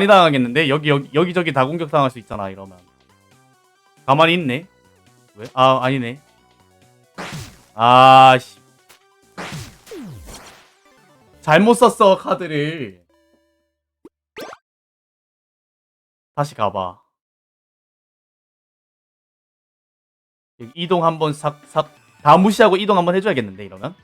많이 당하겠는데? 여기 여기 여기저기 다 공격 당할 수 있잖아 이러면. 가만히 있네. 왜? 아 아니네. 아씨. 잘못 썼어 카드를. 다시 가봐. 이동 한번 싹싹 다 무시하고 이동 한번 해줘야겠는데 이러면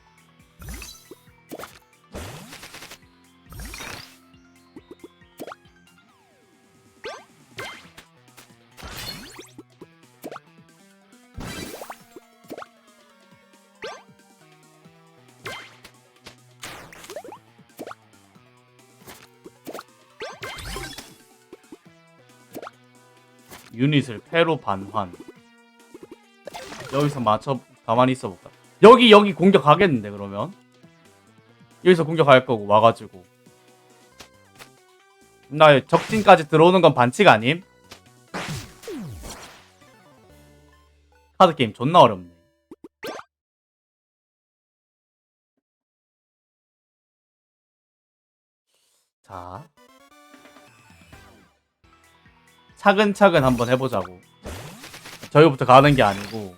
유닛을 패로 반환. 여기서 맞춰 가만히 있어 볼까? 여기 여기 공격하겠는데 그러면? 여기서 공격할 거고 와가지고. 나 적진까지 들어오는 건 반칙 아님? 카드 게임 존나 어렵네. 자 차근차근 한번 해보자고. 저희부터 가는 게 아니고.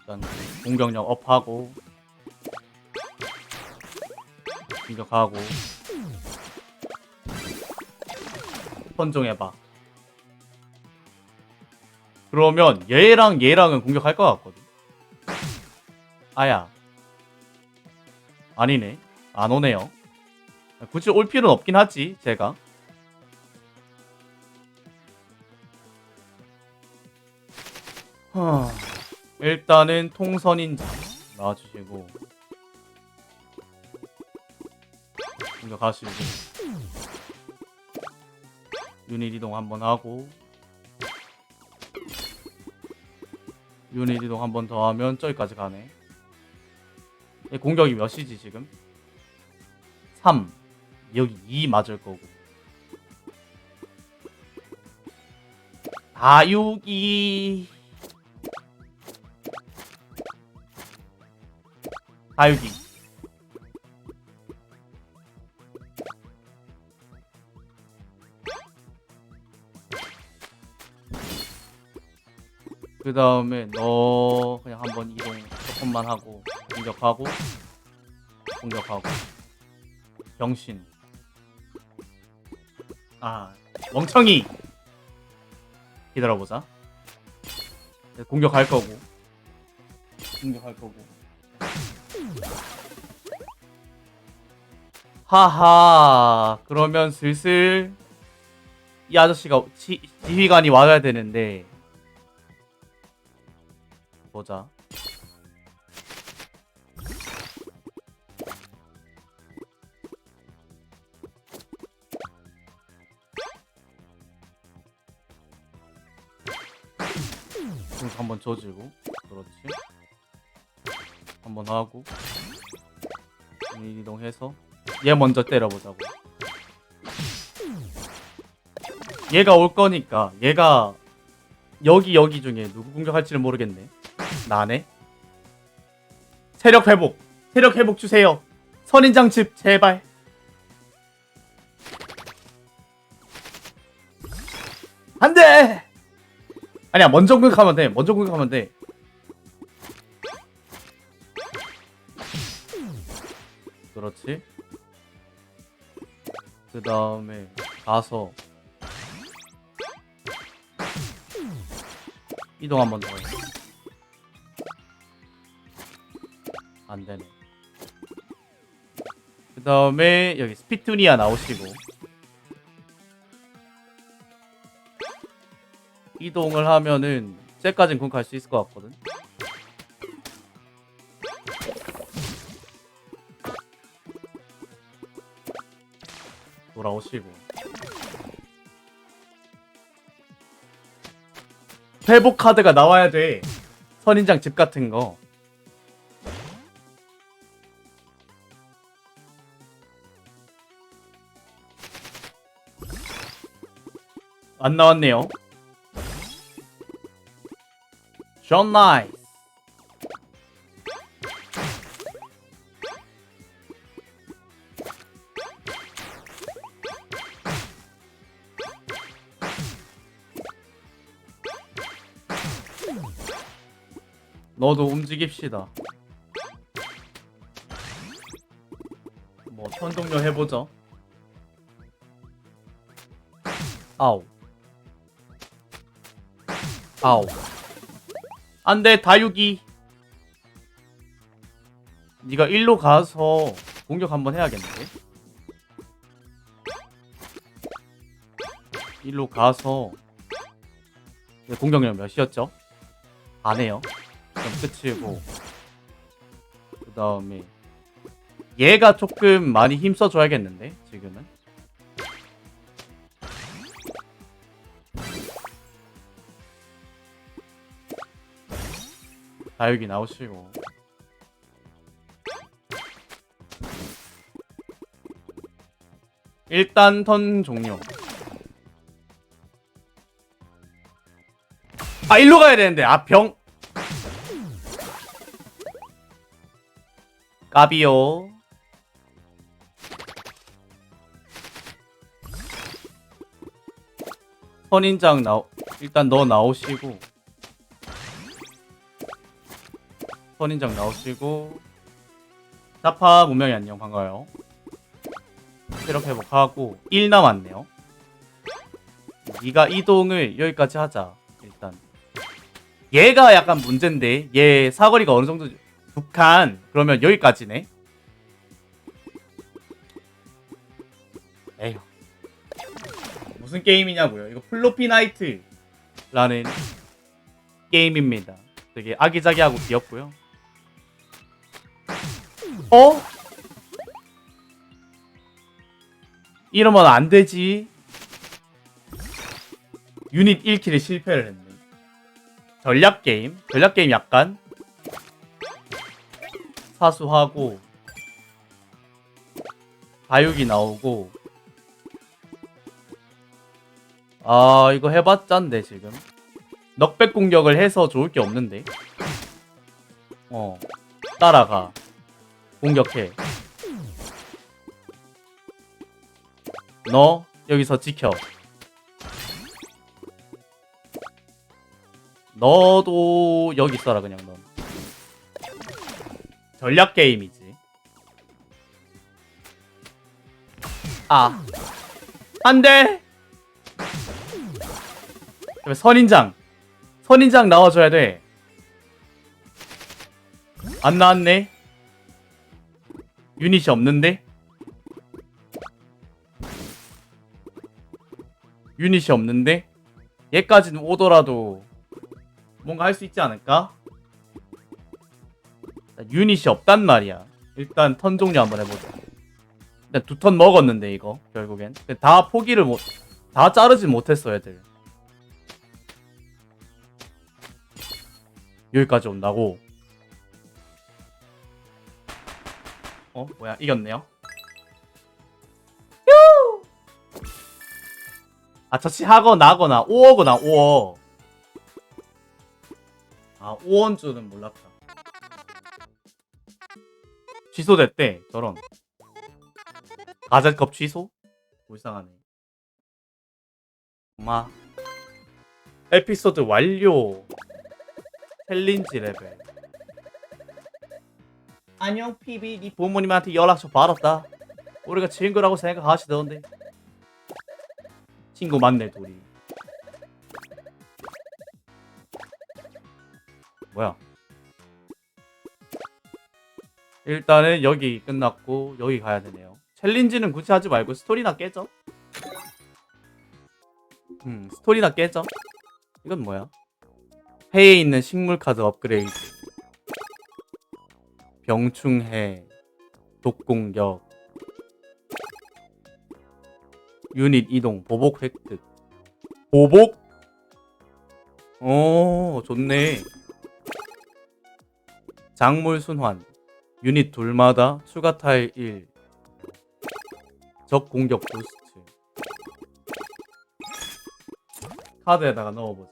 일단 공격력 업하고. 공격하고. 선종해봐. 그러면 얘랑 얘랑은 공격할 것 같거든. 아야. 아니네. 안 오네요. 굳이 올 필요는 없긴 하지 제가 하... 일단은 통선인자 나와주시고. 공격하시고 유닛 이동 한번 하고. 유닛 이동 한번 더 하면 저기까지 가네. 얘 공격이 몇이지 지금? 3 여기 2 맞을 거고. 다육이 다육이. 그 다음에 너 그냥 한번 이동 조금만 하고 공격하고 공격하고. 병신. 아 멍청이! 기다려보자. 네, 공격할 거고. 공격할 거고 하하 그러면 슬슬 이 아저씨가 지, 지휘관이 와야 되는데. 보자. 한번 줘주고 그렇지 한번 하고 이동해서 얘 먼저 때려보자고. 얘가 올 거니까 얘가 여기 여기 중에 누구 공격할지는 모르겠네. 나네. 세력 회복. 세력 회복 주세요. 선인장 집 제발. 안돼! 아니야 먼저 공격하면 돼. 먼저 공격하면 돼 그렇지 그 다음에 가서 이동 한 번 더 해. 안 되네. 그 다음에 여기 스피투니아 나오시고 이동을 하면은 쟤까진 군 갈 수 있을 것 같거든. 돌아오시고 회복 카드가 나와야 돼. 선인장 집 같은 거. 안 나왔네요. 존 나이 너도 움직입시다. 뭐 천동력 해보죠. 아우. 아우. 안돼 다육이. 네가 일로 가서 공격 한번 해야겠는데. 일로 가서 네, 공격력 몇이었죠? 안 해요. 끝이고. 그 다음에 얘가 조금 많이 힘써줘야겠는데 지금은? 다육이 나오시고. 일단 턴 종료. 아 일로 가야 되는데. 아병 까비요. 선인장 나오 일단 너 나오시고. 선인장 나오시고. 자파 문명이 안녕 반가워요. 체력 회복하고 1 남았네요. 네가 이동을 여기까지 하자 일단. 얘가 약간 문제인데 얘 사거리가 어느 정도 북한. 그러면 여기까지네. 에휴. 무슨 게임이냐고요? 이거 플로피 나이트라는 게임입니다. 되게 아기자기하고 귀엽고요. 어? 이러면 안 되지. 유닛 1킬에 실패를 했네. 전략 게임? 전략 게임 약간 사수하고 다육이 나오고. 아 이거 해봤짠데 지금. 넉백 공격을 해서 좋을 게 없는데. 어 따라가. 공격해. 너 여기서 지켜. 너도 여기 있어라 그냥 넌 전략 게임이지. 아. 안 돼! 선인장. 선인장 나와줘야 돼 안 나왔네? 유닛이 없는데? 유닛이 없는데? 얘까지는 오더라도 뭔가 할 수 있지 않을까? 유닛이 없단 말이야. 일단 턴 종료 한번 해보자. 일단 두 턴 먹었는데 이거 결국엔 다 포기를 못, 다 자르진 못했어 애들. 여기까지 온다고. 어 뭐야 이겼네요. 휴! 아 처치하거나 하거나 오어거나 오어. 아 5원 줄은 몰랐다. 취소됐대 저런. 가자컵 취소? 불쌍하네. 엄마. 에피소드 완료. 챌린지 레벨. 안녕 피비 네 부모님한테 연락처 받았다. 우리가 친구라고 생각하시던데. 친구 맞네 둘이. 뭐야? 일단은 여기 끝났고 여기 가야 되네요. 챌린지는 굳이 하지 말고 스토리나 깨죠. 음, 스토리나 깨죠. 이건 뭐야? 해에 있는 식물 카드 업그레이드. 병충해, 독공격, 유닛 이동, 보복 획득. 보복? 오, 좋네. 작물 순환 유닛 둘마다 추가 타일 1. 적 공격 부스트. 카드에다가 넣어보자.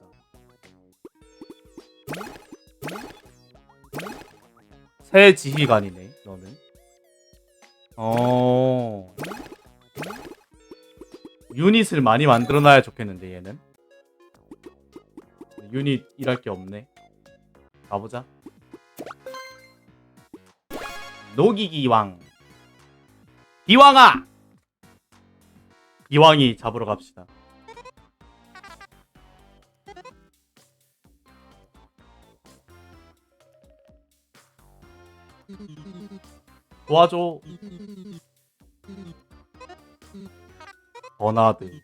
새 지휘관이네, 너는. 어. 유닛을 많이 만들어놔야 좋겠는데, 얘는. 유닛 일할 게 없네. 가보자. 노기기왕. 기왕아! 기왕이 잡으러 갑시다. 도와줘. 버나드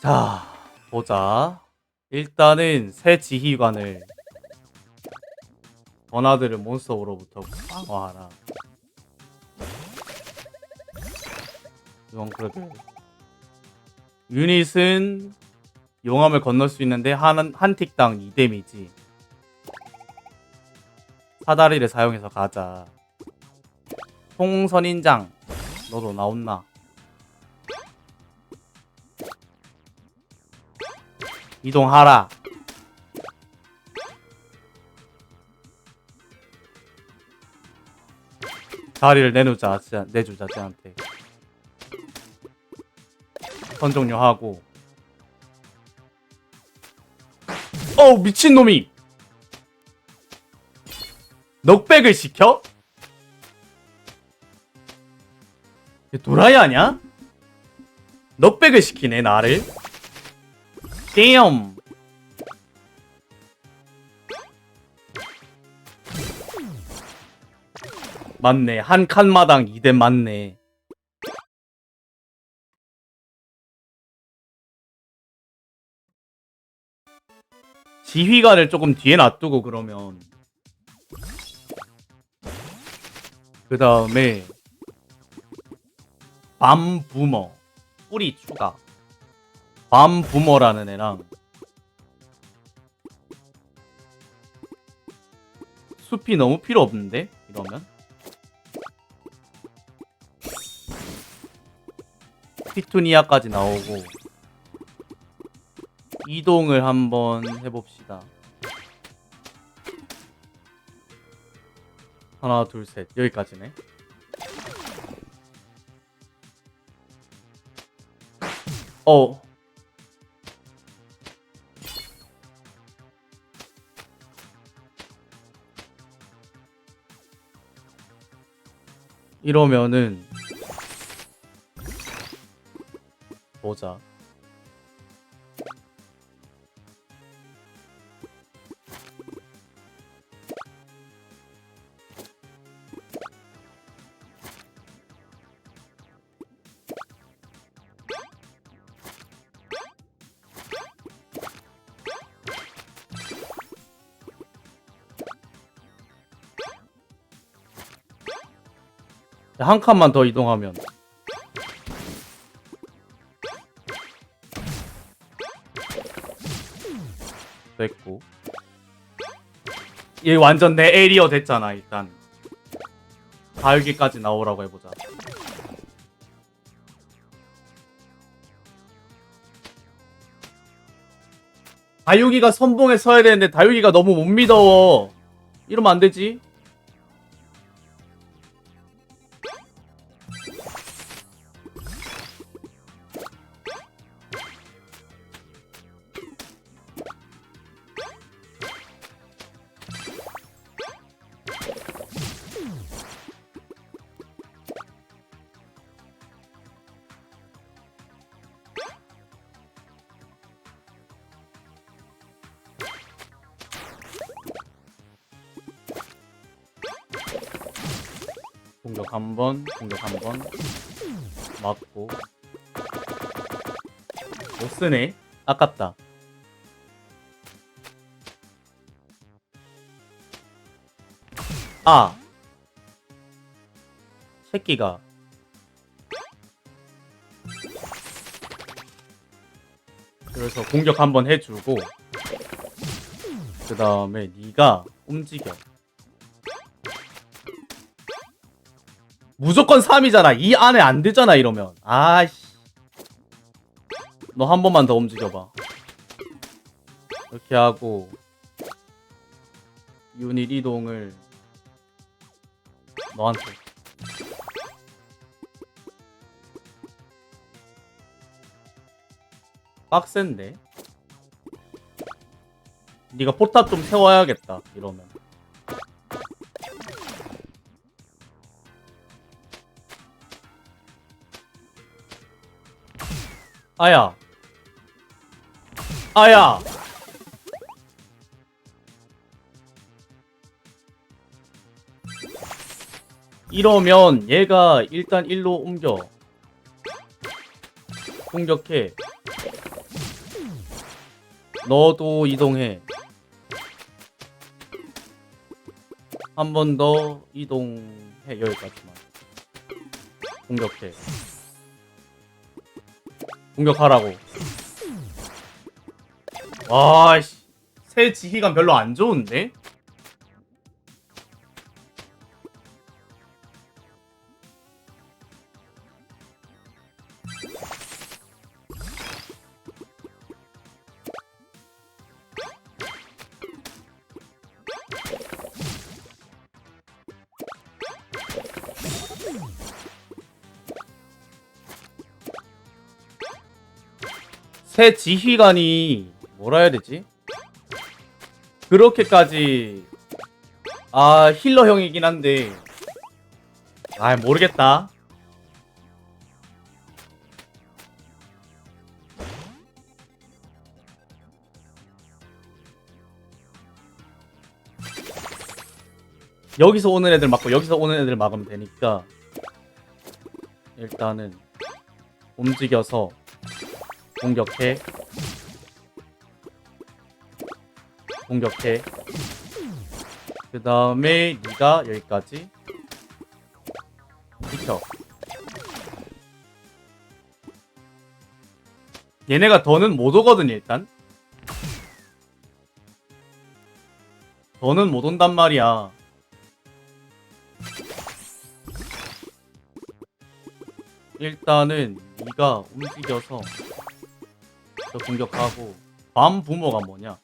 자 보자 일단은 새 지휘관을 버나드를 몬스터로부터 강화하라. 이건 그래도 유닛은 용암을 건널 수 있는데 한, 한 틱당 2데미지. 사다리를 사용해서 가자. 통선인장 너도 나온나 이동하라. 자리를 내놓자 쟤- 내주자 쟤한테. 선 종료 하고. 어우 미친놈이! 넉백을 시켜? 얘 도라이 아냐? 넉백을 시키네 나를 damn. 맞네. 한 칸마당 2대 맞네. 지휘관을 조금 뒤에 놔두고 그러면. 그 다음에 밤부머 뿌리 추가 밤부머라는 애랑 숲이 너무 필요 없는데? 이러면? 피투니아까지 나오고 이동을 한번 해봅시다. 하나 둘 셋. 여기까지네. 어 이러면은 보자. 한 칸만 더 이동하면. 됐고. 얘 완전 내 에리어 됐잖아 일단. 다육이까지 나오라고 해보자. 다육이가 선봉에 서야 되는데 다육이가 너무 못 믿어. 이러면 안 되지 공격 한 번, 공격 한 번, 맞고. 못 쓰네? 아깝다. 아! 새끼가. 그래서 공격 한번 해주고, 그 다음에 네가 움직여. 무조건 3이잖아. 이 안에 안 되잖아, 이러면. 아씨. 너 한 번만 더 움직여봐. 이렇게 하고, 유닛 이동을 너한테. 빡센데? 네가 포탑 좀 세워야겠다 이러면 아야. 아야. 이러면 얘가 일단 일로 옮겨. 공격해. 너도 이동해. 한 번 더 이동해. 여기까지만. 공격해 공격하라고 와씨 새 지휘관 별로 안 좋은데? 새 지휘관이 뭐라 해야 되지? 그렇게까지 아 힐러 형이긴 한데 아 모르겠다. 여기서 오는 애들 맞고 여기서 오는 애들 막으면 되니까 일단은 움직여서 공격해. 공격해. 그 다음에 네가 여기까지. 비켜. 얘네가 더는 못 오거든 일단. 더는 못 온단 말이야. 일단은 네가 움직여서 저 공격하고. 밤 부모가 뭐냐?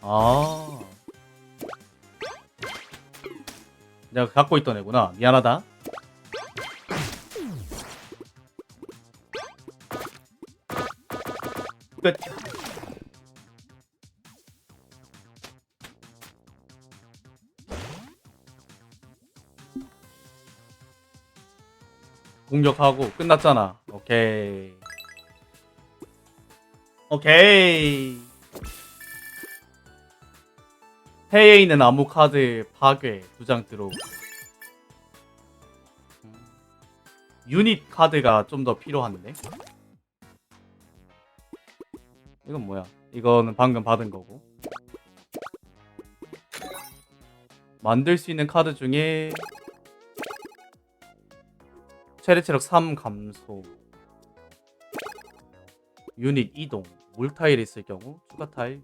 아. 내가 갖고 있던 애구나. 미안하다. 끝. 공격하고 끝났잖아. 오케이 오케이. 해에 있는 나무 카드 파괴 두 장 들어오고. 음. 유닛 카드가 좀 더 필요한데. 이건 뭐야? 이거는 방금 받은 거고. 만들 수 있는 카드 중에 최대 체력 3 감소. 유닛 이동 물 타일이 있을 경우 추가 타일.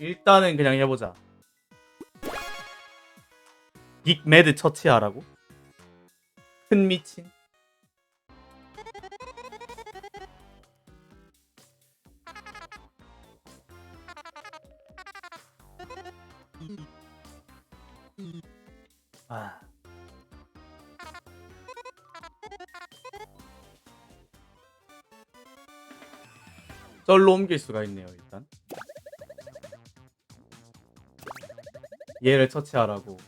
일단은 그냥 해보자. 빅 매드 처치하라고? 큰 미친 썰로 옮길 수가 있네요 일단. 얘를 처치하라고.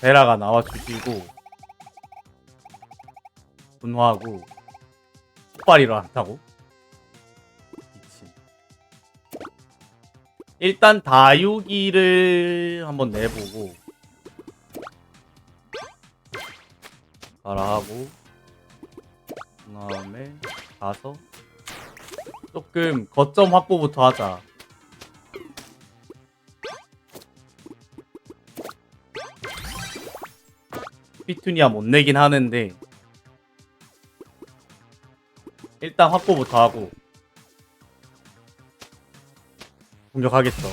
베라가 나와 주시고 분화하고 폭발이 일어난다고? 미친. 일단 다육이를 한번 내보고 가라 하고 그 다음에 가서 조금 거점 확보부터 하자. 피투니아 못 내긴 하는데 일단 확보부터 하고 공격하겠어.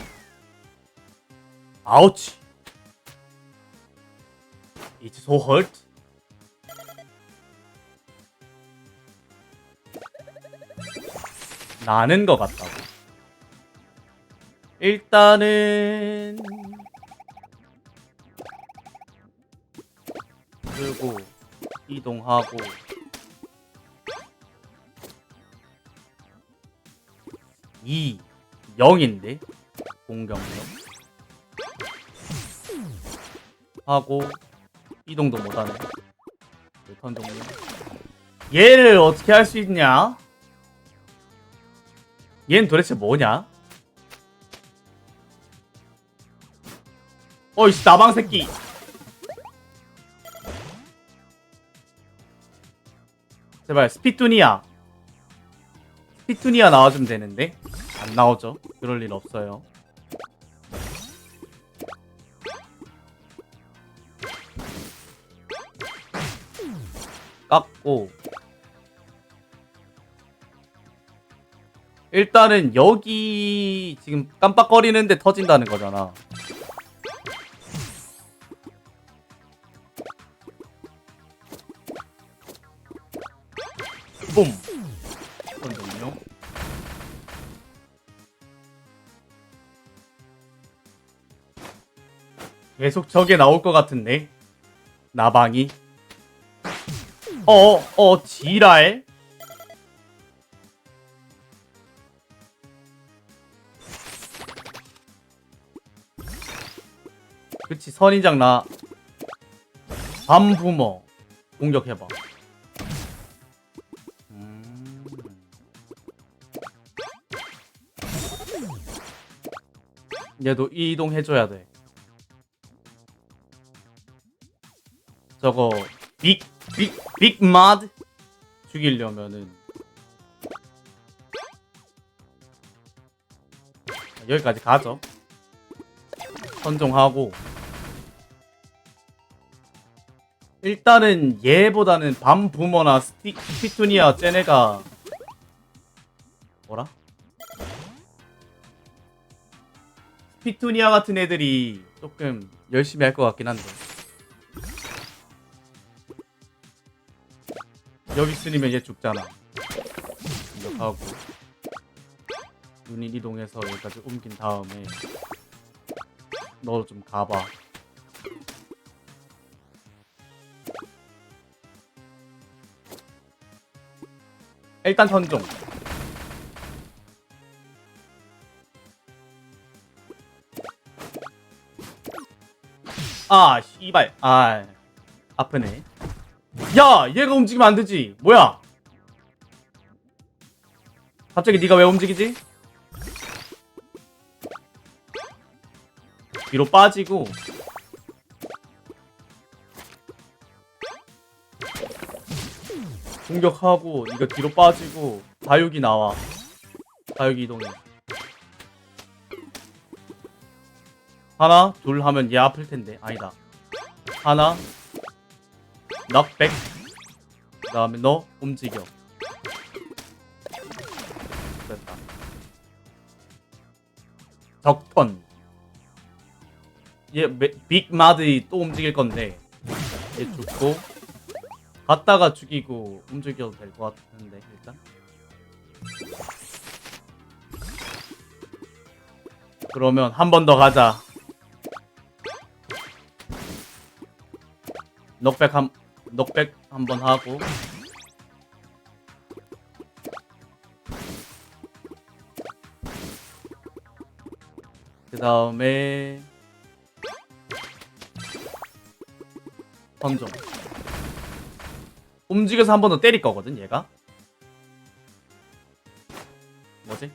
아우치. It's so hurt. 나는 것 같다고. 일단은 들고 이동하고 2 0인데 공격력 하고 이동도 못하네. 턴 종료 얘를 어떻게 할 수 있냐 얘는 도대체 뭐냐? 어이씨 나방 새끼. 제발 스피투니아. 스피투니아 나와주면 되는데? 안 나오죠? 그럴 일 없어요. 깎고 일단은 여기 지금 깜빡거리는데 터진다는 거잖아. 뿜. 잠깐만요. 계속 저게 나올 것 같은데? 나방이? 어어 어, 지랄 그치 선인장 나. 밤부모. 공격해봐. 음. 얘도 이동해줘야 돼. 저거 빅, 빅, 빅 마드? 죽이려면은. 여기까지 가죠. 선종하고 일단은 얘보다는 밤부머나 스티, 스피투니아 쟤네가 뭐라? 스피투니아 같은 애들이 조금 열심히 할 것 같긴 한데. 여기 쓰리면 얘 죽잖아. 공격하고 유닛 이동해서 여기까지 옮긴 다음에 너 좀 가봐 일단 선종. 아 씨발. 아 아프네. 야 얘가 움직이면 안 되지. 뭐야? 갑자기 네가 왜 움직이지? 뒤로 빠지고 공격하고 이거 뒤로 빠지고 다육이 나와. 다육이 이동해. 하나 둘 하면 얘 아플 텐데. 아니다. 하나 넉백. 그 다음에 너 움직여. 됐다. 적턴 얘 메- 빅마드이 또 움직일 건데. 얘 죽고 갔다가 죽이고 움직여도 될 것 같은데 일단. 그러면 한 번 더 가자. 넉백 한 넉백 한 번 하고. 그 다음에 선종 움직여서 한 번 더 때릴 거거든 얘가. 뭐지?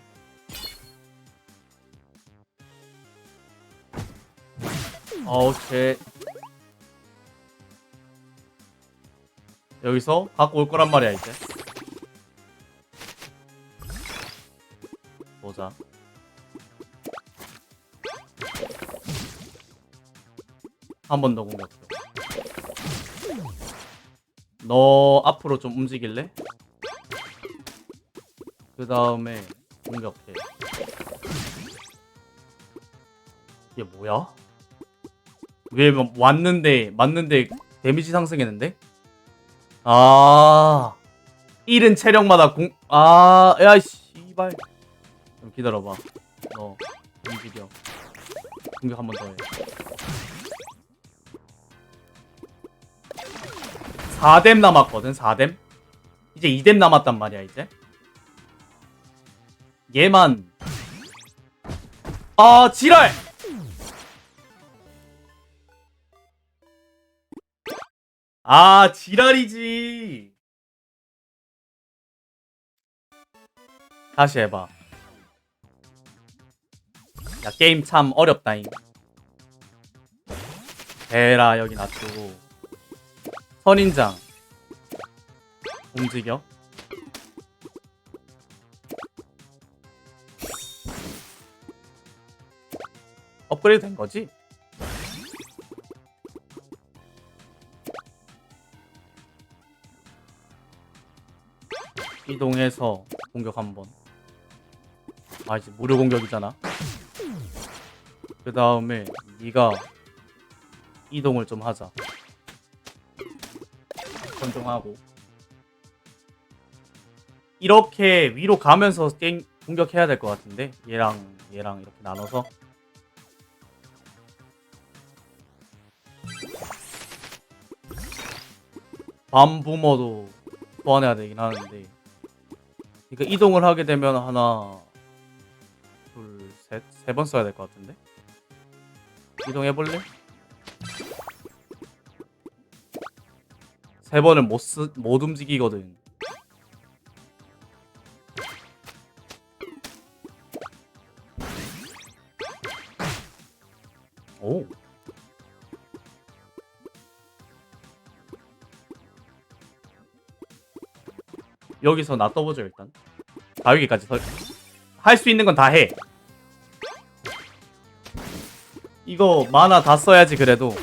어우 쟤. 여기서 갖고 올 거란 말이야 이제. 보자. 한 번 더 공격해 너 앞으로 좀 움직일래? 그 다음에 공격해 이게 뭐야? 왜 왔는데 맞는데 데미지 상승했는데? 아, 1은 체력마다 공, 아, 야, 씨발. 좀 기다려봐. 너, 움직여. 공격 한 번 더 해. 4뎀 남았거든, 4뎀? 이제 2뎀 남았단 말이야, 이제. 얘만. 아 지랄! 아 지랄이지. 다시 해봐. 야 게임 참 어렵다잉. 에라 여기 놔두고 선인장. 움직여. 업그레이드 된 거지? 이동해서 공격 한번. 아 이제 무료 공격이잖아. 그 다음에 네가 이동을 좀 하자 선정하고 이렇게 위로 가면서 게임 공격해야 될 것 같은데 얘랑 얘랑 이렇게 나눠서. 밤부모도 소환해야 되긴 하는데. 그러니까 이동을 하게 되면 하나 둘 셋 세 번 써야 될 것 같은데? 이동해볼래? 세 번을 못, 쓰, 못 움직이거든. 오. 여기서 나 떠보죠 일단. 다육이까지 할수 있는 건 다 해. 이거 만화 다 써야지 그래도.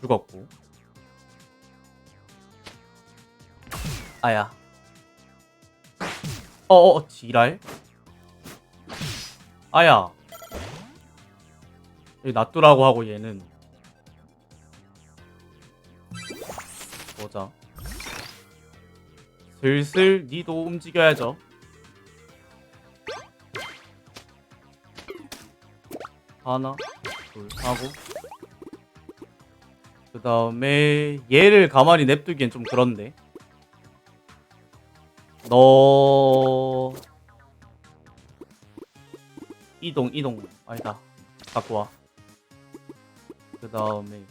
죽었고 아야. 어어 지랄? 아야. 여기 놔두라고 하고 얘는. 보자. 슬슬 니도 움직여야죠. 하나, 둘 하고. 그 다음에 얘를 가만히 냅두기엔 좀 그런데 너 이동 이동. 아니다. 갖고 와 그 다음에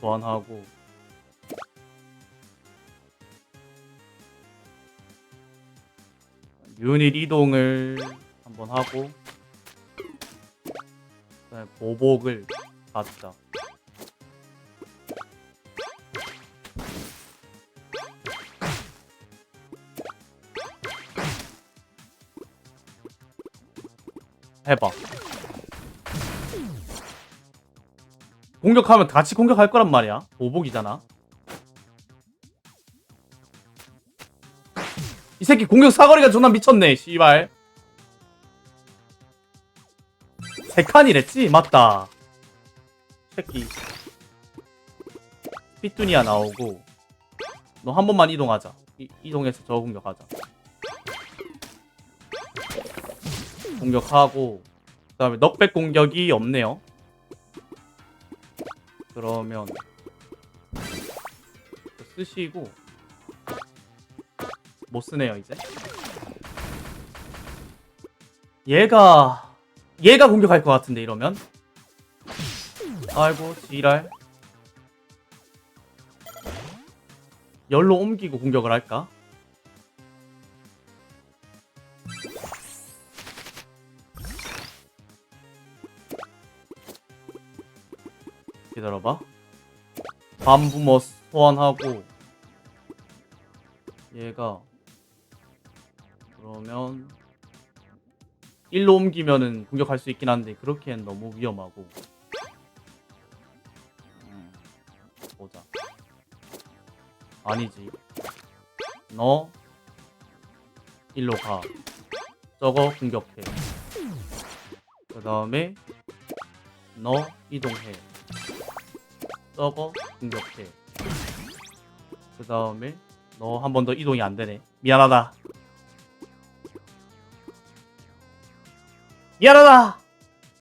소환하고. 유닛 이동을 한번 하고 그다음에 보복을 받자. 해봐. 공격하면 같이 공격할 거란 말이야. 보복이잖아. 이 새끼 공격 사거리가 존나 미쳤네, 씨발. 세 칸이랬지? 맞다. 새끼. 삐뚜니아 나오고, 너 한 번만 이동하자. 이, 이동해서 저 공격하자. 공격하고, 그 다음에 넉백 공격이 없네요. 그러면, 쓰시고, 못 쓰네요 이제. 얘가 얘가 공격할 것 같은데 이러면. 아이고 지랄. 열로 옮기고 공격을 할까? 기다려봐. 밤부모 소환하고 얘가 그러면 1로 옮기면은 공격할 수 있긴 한데 그렇기엔 너무 위험하고. 음, 보자. 아니지. 너 1로 가. 저거 공격해. 그 다음에 너 이동해 저거 공격해. 그 다음에 너 한 번 더 이동이 안 되네. 미안하다. 미안하다